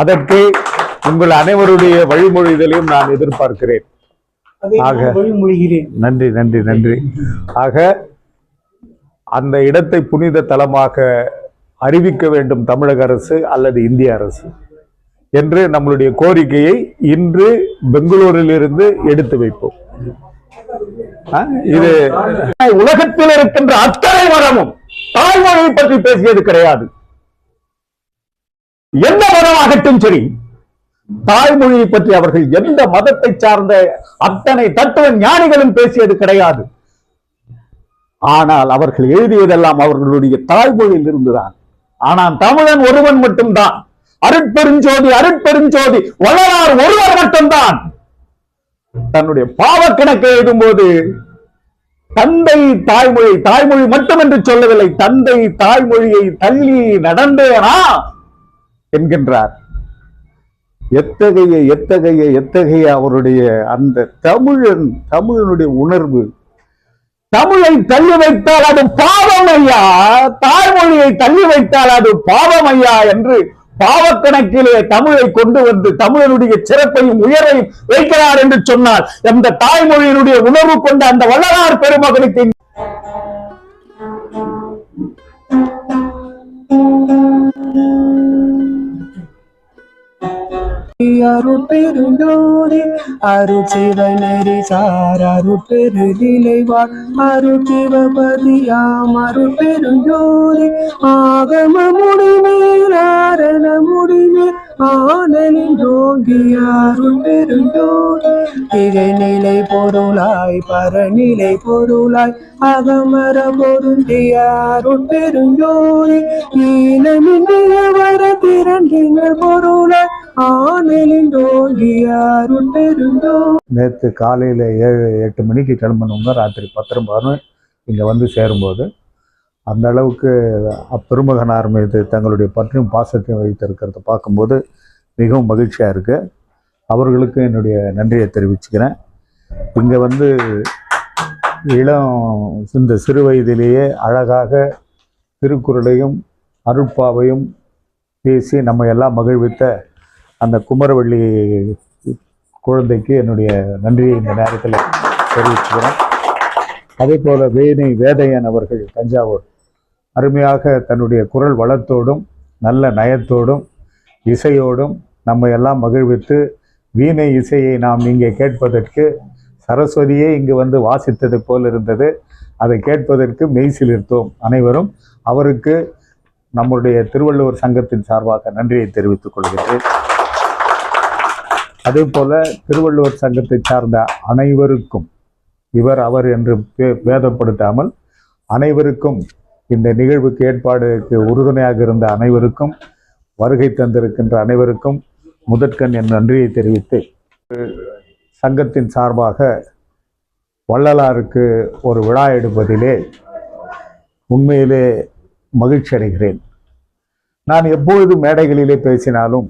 அதற்கு உங்கள் அனைவருடைய வழிமொழிதலையும் நான் எதிர்பார்க்கிறேன். ஆக. நன்றி நன்றி நன்றி. ஆக அந்த இடத்தை புனித தலமாக அறிவிக்க வேண்டும் தமிழக அரசு அல்லது இந்திய அரசு என்று நம்மளுடைய கோரிக்கையை இன்று பெங்களூரில் இருந்து எடுத்து வைப்போம். இது உலகத்தில் இருக்கின்ற அத்தனை மதமும் தாய்மொழியை பற்றி பேசியது கிடையாது. எந்த மதமாகட்டும் சரி தாய்மொழியை பற்றி அவர்கள் எந்த மதத்தை சார்ந்த அத்தனை தத்துவ ஞானிகளும் பேசியது கிடையாது. ஆனால் அவர்கள் எழுதியதெல்லாம் அவர்களுடைய தாய்மொழியில் இருந்துதான் ஆனால் தமிழன் ஒருவன் மட்டும்தான். அருட்பெருஞ்சோதி அருட்பெருஞ்சோதி வளரார் ஒருவர் மட்டும்தான். தன்னுடைய பாவக்கணக்கை எழுதும்போது தந்தை தாய்மொழி தாய்மொழி மட்டும் என்று சொல்லவில்லை தந்தை தாய்மொழியை தள்ளி நடந்தேனா? என்கின்றார். எத்தகைய எத்தகைய எத்தகைய அவருடைய அந்த தமிழன் தமிழனுடைய உணர்வு? தமிழை தள்ளி வைத்தால் அது பாவம் ஐயா தாய்மொழியை தள்ளி வைத்தால் அது பாவம் ஐயா என்று பாவக்கணக்கிலே தமிழை கொண்டு வந்து தமிழனுடைய சிறப்பையும் உயரையும் வைக்கிறார் என்று சொன்னால் அந்த தாய்மொழியினுடைய உணர்வு கொண்ட அந்த வள்ளலார் பெருமகனுக்கு அருட்பெருஞ்சோதி அருட்சிவனரி சார் அருட்பெருநிலைவார் அருட்சிவபதியாம் அருட்பெருஞ்சோதி ஆகம முடிமேல் ஆரண முடிமேல் ஆனலின் ஜோங்கி அருட்பெருஞ்சோதி திகைநிலை பொருளாய் பரநிலை பொருளாய் அகமர பொருந்திய அருட்பெருஞ்சோதி ஈனமின்றிய வர திரண்டின பொருளாய் நேற்று காலையில் ஏழு எட்டு மணிக்கு கிளம்பினவங்க ராத்திரி பத்திரம் பதினொன்று இங்கே வந்து சேரும்போது அந்த அளவுக்கு அப்பெருமகனார் மீது தங்களுடைய பற்றியும் பாசத்தையும் வைத்திருக்கிறத பார்க்கும்போது மிகவும் மகிழ்ச்சியாக இருக்குது அவர்களுக்கு என்னுடைய நன்றியை தெரிவிச்சுக்கிறேன். இங்கே வந்து இளம் இந்த சிறு வயதிலேயே அழகாக திருக்குறளையும் அருட்பாவையும் பேசி நம்ம எல்லாம் மகிழ்வித்த அந்த குமரவள்ளி குழந்தைக்கு என்னுடைய நன்றியை இந்த நேரத்தில் தெரிவிச்சுக்கிறேன் அதே போல வேணி வேதையன் அவர்கள் தஞ்சாவூர் அருமையாக தன்னுடைய குரல் வளத்தோடும் நல்ல நயத்தோடும் இசையோடும் நம்ம எல்லாம் மகிழ்வித்து வீணை இசையை நாம் இங்கே கேட்பதற்கு சரஸ்வதியே இங்கு வந்து வாசித்தது போல் இருந்தது. அதை கேட்பதற்கு மெய்சிலிருத்தோம் அனைவரும். அவருக்கு நம்முடைய திருவள்ளுவர் சங்கத்தின் சார்பாக நன்றியை தெரிவித்துக் கொள்கிறேன் அதே போல திருவள்ளுவர் சங்கத்தை சார்ந்த அனைவருக்கும் இவர் அவர் என்று பே- பேதப்படுத்தாமல் அனைவருக்கும் இந்த நிகழ்வுக்கு ஏற்பாடுக்கு உறுதுணையாக இருந்த அனைவருக்கும் வருகை தந்திருக்கின்ற அனைவருக்கும் முதற்கண் என் நன்றியை தெரிவித்து சங்கத்தின் சார்பாக வள்ளலாருக்கு ஒரு விழா எடுப்பதிலே உண்மையிலே மகிழ்ச்சி அடைகிறேன் நான் எப்பொழுது மேடைகளிலே பேசினாலும்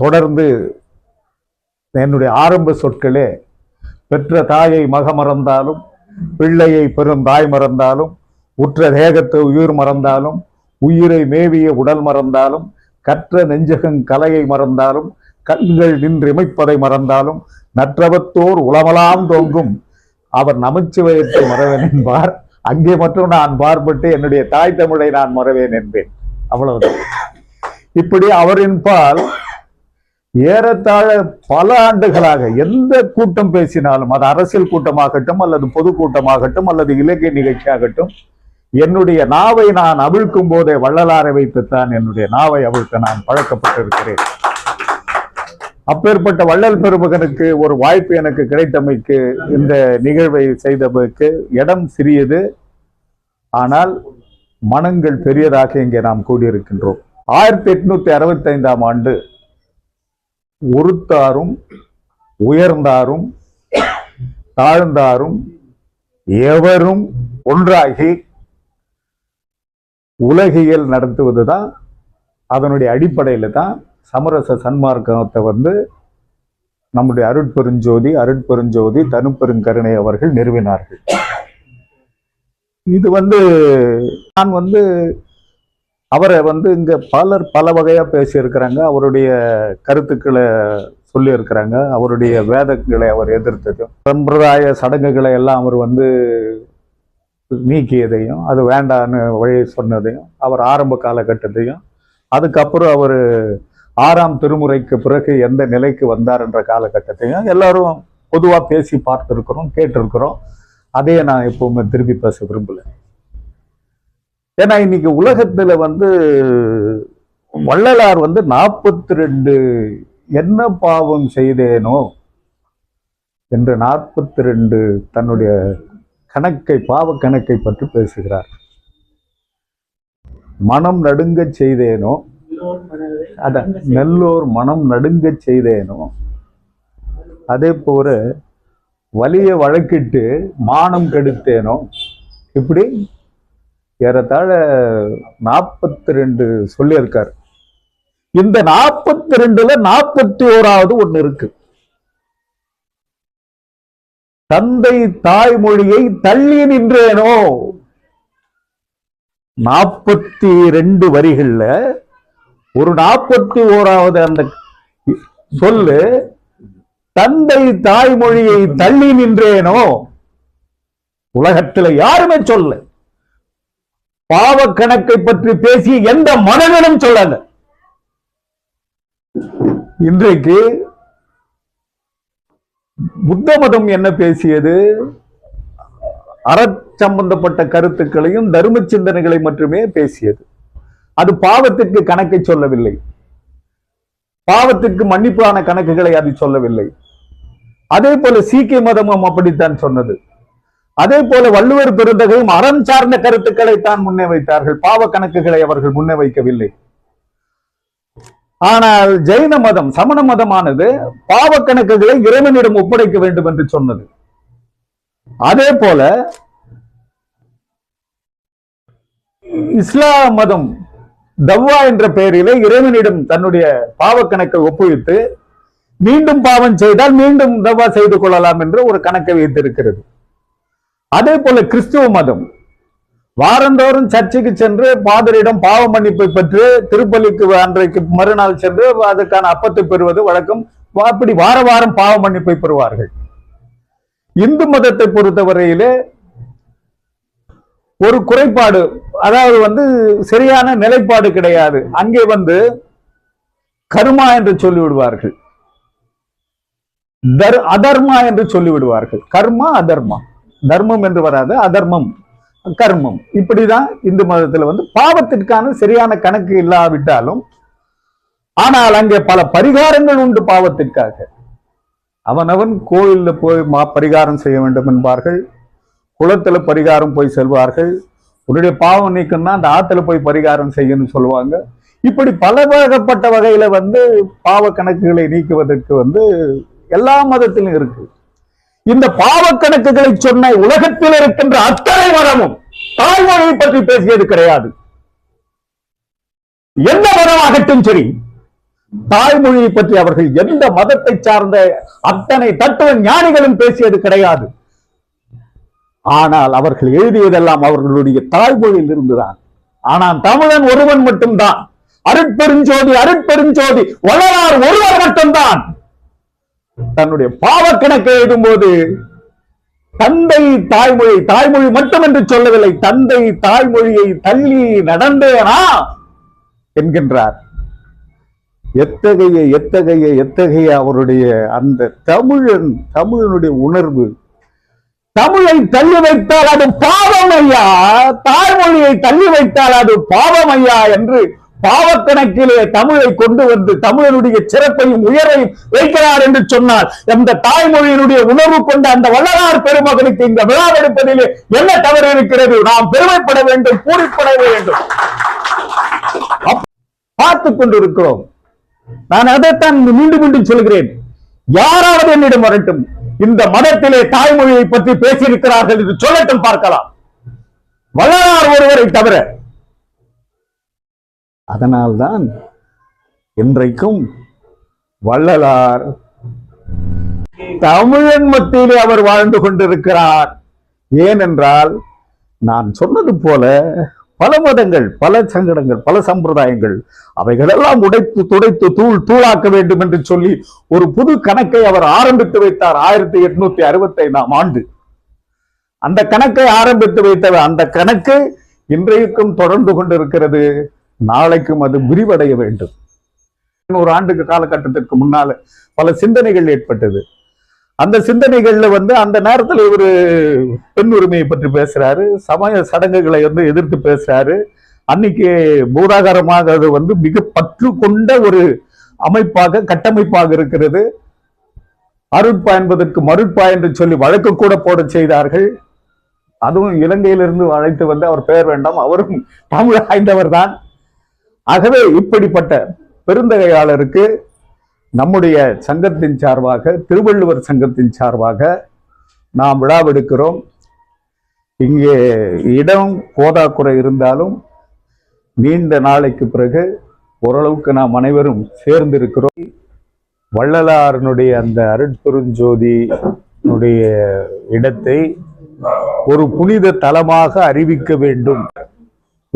தொடர்ந்து என்னுடைய ஆரம்ப சொற்களே பெற்ற தாயை மக மறந்தாலும் பிள்ளையை பெரும் தாய் மறந்தாலும் உற்ற தேகத்தை உயிர் மறந்தாலும் உயிரை மேவிய உடல் மறந்தாலும் கற்ற நெஞ்சகங் கலையை மறந்தாலும் கண்கள் நின்றிமைப்பதை மறந்தாலும் நற்றவத்தோர் உளமலாம் தோங்கும் அவர் நமச்சிவயத்தை மறவேன் என்பார். அங்கே மட்டும் நான் பார்ப்பட்டு என்னுடைய தாய் தமிழை நான் மறவேன் என்பேன். அவ்வளவுதான். இப்படி அவரின் பால் ஏறத்தாழ பல ஆண்டுகளாக எந்த கூட்டம் பேசினாலும் அது அரசியல் கூட்டமாகட்டும் அல்லது பொதுக்கூட்டமாகட்டும் அல்லது இலக்கிய நிகழ்ச்சியாகட்டும் என்னுடைய நாவை நான் அவிழ்க்கும் போதே வள்ளலாரை வைத்துத்தான் என்னுடைய நாவை அவிழ்க்க நான் பழக்கப்பட்டிருக்கிறேன். அப்பேற்பட்ட வள்ளல் பெருமகனுக்கு ஒரு வாய்ப்பு எனக்கு கிடைத்தமைக்கு இந்த நிகழ்வை செய்தமைக்கு இடம் சிறியது. ஆனால் மனங்கள் பெரியதாக இங்கே நாம் கூடியிருக்கின்றோம். ஆயிரத்தி எட்நூத்தி அறுபத்தி ஐந்தாம் ஆண்டு ஒருத்தாரும் உயர்ந்தாரும் தாழ்ந்தாரும் எவரும் ஒன்றாகி உலகியல் நடத்துவதுதான் அதனுடைய அடிப்படையில் தான் சமரச சன்மார்க்கத்தை வந்து நம்முடைய அருட்பெருஞ்சோதி அருட்பெருஞ்சோதி தனுப்பெருங்கருணை அவர்கள் நிறுவினார்கள். இது வந்து நான் வந்து அவரை வந்து இங்கே பலர் பல வகையாக பேசியிருக்கிறாங்க. அவருடைய கருத்துக்களை சொல்லியிருக்கிறாங்க. அவருடைய வேதங்களை அவர் எதிர்த்ததும் சம்பிரதாய சடங்குகளை எல்லாம் அவர் வந்து நீக்கியதையும் அது வேண்டான்னு வழி சொன்னதையும் அவர் ஆரம்ப காலகட்டத்தையும் அதுக்கப்புறம் அவர் ஆறாம் திருமுறைக்கு பிறகு எந்த நிலைக்கு வந்தார் என்ற காலகட்டத்தையும் எல்லாரும் பொதுவாக பேசி பார்த்துருக்குறோம் கேட்டிருக்கிறோம். அதையே நான் எப்பவுமே திருப்பி பேச விரும்பல. ஏன்னா இன்னைக்கு உலகத்துல வந்து வள்ளலார் வந்து நாற்பத்தி ரெண்டு என்ன பாவம் செய்தேனோ என்று நாற்பத்தி ரெண்டு தன்னுடைய கணக்கை பாவ கணக்கை பற்றி பேசுகிறார். மனம் நடுங்க செய்தேனோ அதான் நல்லோர் மனம் நடுங்க செய்தேனோ அதே போல வலிய வழக்கிட்டு மானம் கெடுத்தேனோ இப்படி ஏறத்தாழ நாற்பத்தி ரெண்டு சொல்லியிருக்காரு. இந்த நாற்பத்தி ரெண்டுல நாற்பத்தி ஓராவது ஒண்ணு இருக்கு. தந்தை தாய்மொழியை தள்ளி நின்றேனோ? நாற்பத்தி ரெண்டு வரிகள்ல ஒரு நாற்பத்தி ஓராவது அந்த சொல்லு தந்தை தாய்மொழியை தள்ளி நின்றேனோ? உலகத்துல யாருமே சொல்ல பாவ கணக்கை பற்றி பேசி எந்த மனதிலும் சொல்லல. இன்றைக்கு புத்த மதம் என்ன பேசியது? அற சம்பந்தப்பட்ட கருத்துக்களையும் தர்ம சிந்தனைகளை மட்டுமே பேசியது. அது பாவத்திற்கு கணக்கை சொல்லவில்லை. பாவத்திற்கு மன்னிப்பான கணக்குகளை அது சொல்லவில்லை. அதே போல சீக்கிய மதமும் அப்படித்தான் சொன்னது. அதே போல வள்ளுவர் பெருந்தகையும் அறம் சார்ந்த கருத்துக்களை தான் முன்னே வைத்தார்கள். பாவ கணக்குகளை அவர்கள் முன்னே வைக்கவில்லை. ஆனால் ஜெயின மதம் சமண மதமானது பாவ கணக்குகளை இறைவனிடம் ஒப்படைக்க வேண்டும் என்று சொன்னது. அதே போல இஸ்லாம் மதம் தவ்வா என்ற பெயரிலே இறைவனிடம் தன்னுடைய பாவ கணக்கை ஒப்புவித்து மீண்டும் பாவம் செய்தால் மீண்டும் தவ்வா செய்து கொள்ளலாம் என்று ஒரு கணக்கை வைத்திருக்கிறது. அதே போல கிறிஸ்துவ மதம். வாரந்தோறும் சர்ச்சைக்கு சென்று பாதரிடம் பாவ மன்னிப்பை பெற்று திருப்பலிக்கு அன்றைக்கு மறுநாள் சென்று அதுக்கான அப்பத்தை பெறுவது வழக்கம். அப்படி வார வாரம் பாவ மன்னிப்பை பெறுவார்கள். இந்து மதத்தை பொறுத்தவரையிலே ஒரு குறைபாடு அதாவது வந்து சரியான நிலைப்பாடு கிடையாது. அங்கே வந்து கருமா என்று சொல்லி விடுவார்கள் தர் அதர்மா என்று சொல்லி விடுவார்கள் கர்மா அதர்மா. தர்மம் என்று வராது அதர்மம் கர்மம். இப்படிதான் இந்து மதத்தில் வந்து பாவத்திற்கான சரியான கணக்கு இல்லாவிட்டாலும் ஆனால் அங்கே பல பரிகாரங்கள் உண்டு பாவத்திற்காக. அவனவன் கோயிலில் போய் மா பரிகாரம் செய்ய வேண்டும் என்பார்கள். குளத்தில் பரிகாரம் போய் செல்வார்கள். உன்னுடைய பாவம் நீக்கம்னா அந்த ஆற்றுல போய் பரிகாரம் செய்யணும்னு சொல்லுவாங்க. இப்படி பல வகைப்பட்ட வகையில வந்து பாவ கணக்குகளை நீக்குவதற்கு வந்து எல்லா மதத்திலும் இருக்குது இந்த பாவ கணக்குகளை சொன்ன உலகத்தில் இருக்கின்ற அத்தனை மரமும் தாய்மொழியை பற்றி பேசியது கிடையாது. எந்த மதமாகட்டும் சரி தாய்மொழியை பற்றி அவர்கள் எந்த மதத்தை சார்ந்த அத்தனை தத்துவ ஞானிகளும் பேசியது கிடையாது. ஆனால் அவர்கள் எழுதியதெல்லாம் அவர்களுடைய தாய்மொழியில் இருந்துதான். ஆனால் தமிழன் ஒருவன் மட்டும்தான். அருட்பெருஞ்சோதி அருட்பெருஞ்சோதி வள்ளலார் ஒருவர் மட்டும்தான். தன்னுடைய பாவ கணக்கை எழுதும்போது தந்தை தாய்மொழி தாய்மொழி மட்டும் என்று சொல்லவில்லை தந்தை தாய்மொழியை தள்ளி நடந்தேனா என்கின்றார். எத்தகைய எத்தகைய எத்தகைய அவருடைய அந்த தமிழன் தமிழனுடைய உணர்வு? தமிழை தள்ளி வைத்தால் அது பாவம் ஐயா தாய்மொழியை தள்ளி வைத்தால் அது பாவம் ஐயா என்று பாவக்கணக்கிலே தமிழை கொண்டு வந்து தமிழனுடைய சிறப்பையும் உயரையும் வைக்கிறார் என்று சொன்னால் அந்த தாய்மொழியினுடைய உணர்வு கொண்ட அந்த வள்ளலார் பெருமகனுக்கு இந்த விழாவெடுப்பதிலே என்ன தவறு இருக்கிறது? நாம் பெருமைப்பட வேண்டும் கூறிப்பட வேண்டும். பார்த்து கொண்டிருக்கிறோம். நான் அதைத்தான் மீண்டும் மீண்டும் சொல்கிறேன். யாராவது என்னிடம் வரட்டும். இந்த மதத்திலே தாய்மொழியை பற்றி பேசியிருக்கிறார்கள் என்று சொல்லட்டும் பார்க்கலாம். வள்ளலார் ஒருவரை தவிர அதனால்தான் இன்றைக்கும் வள்ளலார் தமிழன் மத்தியிலே அவர் வாழ்ந்து கொண்டிருக்கிறார். ஏனென்றால் நான் சொன்னது போல பல மதங்கள் பல சங்கடங்கள் பல சம்பிரதாயங்கள் அவைகளெல்லாம் உடைத்து துடைத்து தூள் தூளாக்க வேண்டும் என்று சொல்லி ஒரு புது கணக்கை அவர் ஆரம்பித்து வைத்தார் ஆயிரத்தி எட்நூத்தி அறுபத்தி ஐந்தாம் ஆண்டு. அந்த கணக்கை ஆரம்பித்து வைத்தவர் அந்த கணக்கு இன்றைக்கும் தொடர்ந்து கொண்டிருக்கிறது. நாளைக்கும் அது விரிவடைய வேண்டும். ஒரு ஆண்டுக்கு காலகட்டத்திற்கு முன்னால பல சிந்தனைகள் ஏற்பட்டது. அந்த சிந்தனைகள்ல வந்து அந்த நேரத்துல இவரு பெண் உரிமையை பற்றி பேசுறாரு சமய சடங்குகளை வந்து எதிர்த்து பேசுறாரு. அன்னைக்கு பூதாகரமாக அது வந்து மிக பற்று கொண்ட ஒரு அமைப்பாக கட்டமைப்பாக இருக்கிறது. அருட்பா என்பதற்கு மருட்பா என்று சொல்லி வழக்கு கூட போட செய்தார்கள். அதுவும் இலங்கையிலிருந்து அழைத்து வந்து அவர் பெயர் வேண்டாம் அவரும் தமிழ் ஆய்ந்தவர் தான் ஆகவே இப்படிப்பட்ட பெருந்தகையாளருக்கு நம்முடைய சங்கத்தின் சார்பாக திருவள்ளுவர் சங்கத்தின் சார்பாக நாம் விழாவெடுக்கிறோம் இங்கே இடம் போதாக்குறை இருந்தாலும் நீண்ட நாளைக்கு பிறகு ஓரளவுக்கு நாம் அனைவரும் சேர்ந்திருக்கிறோம். வள்ளலாரனுடைய அந்த அருட்பெருஞ்சோதியினுடைய இடத்தை ஒரு புனித தலமாக அறிவிக்க வேண்டும்.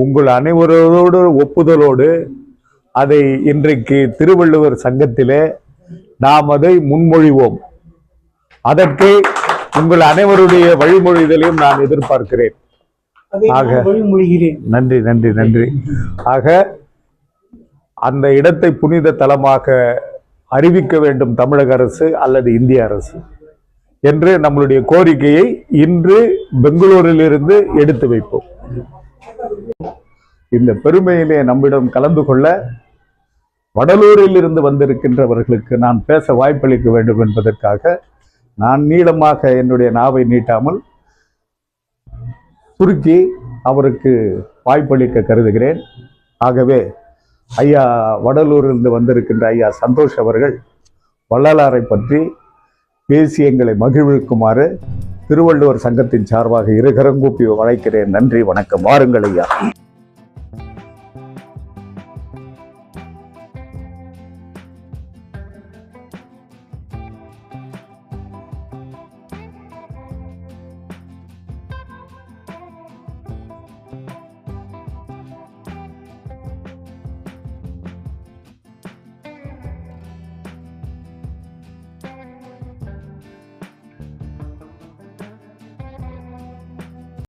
உங்கள் அனைவரோடு ஒப்புதலோடு அதை இன்றைக்கு திருவள்ளுவர் சங்கத்திலே நாம் அதை முன்மொழிவோம். அதற்கு உங்கள் அனைவருடைய வழிமொழிதலையும் நான் எதிர்பார்க்கிறேன். ஆக. நன்றி நன்றி நன்றி. ஆக அந்த இடத்தை புனித தலமாக அறிவிக்க வேண்டும் தமிழக அரசு அல்லது இந்திய அரசு என்று நம்மளுடைய கோரிக்கையை இன்று பெங்களூரிலிருந்து எடுத்து வைப்போம். இந்த பெருமையிலே நம்மிடம் கலந்து கொள்ள வடலூரில் இருந்து வந்திருக்கின்றவர்களுக்கு நான் பேச வாய்ப்பளிக்க வேண்டும் என்பதற்காக நான் நீளமாக என்னுடைய நாவை நீட்டாமல் சுருக்கி அவருக்கு வாய்ப்பளிக்க கருதுகிறேன். ஆகவே ஐயா வடலூரிலிருந்து வந்திருக்கின்ற ஐயா சந்தோஷ் அவர்கள் வள்ளலாரை பற்றி பேசி எங்களை மகிழ்விக்குமாறு திருவள்ளுவர் சங்கத்தின் சார்பாக இருகரங்கூப்பி வளைக்கிறேன். நன்றி வணக்கம். வாருங்கள் ஐயா.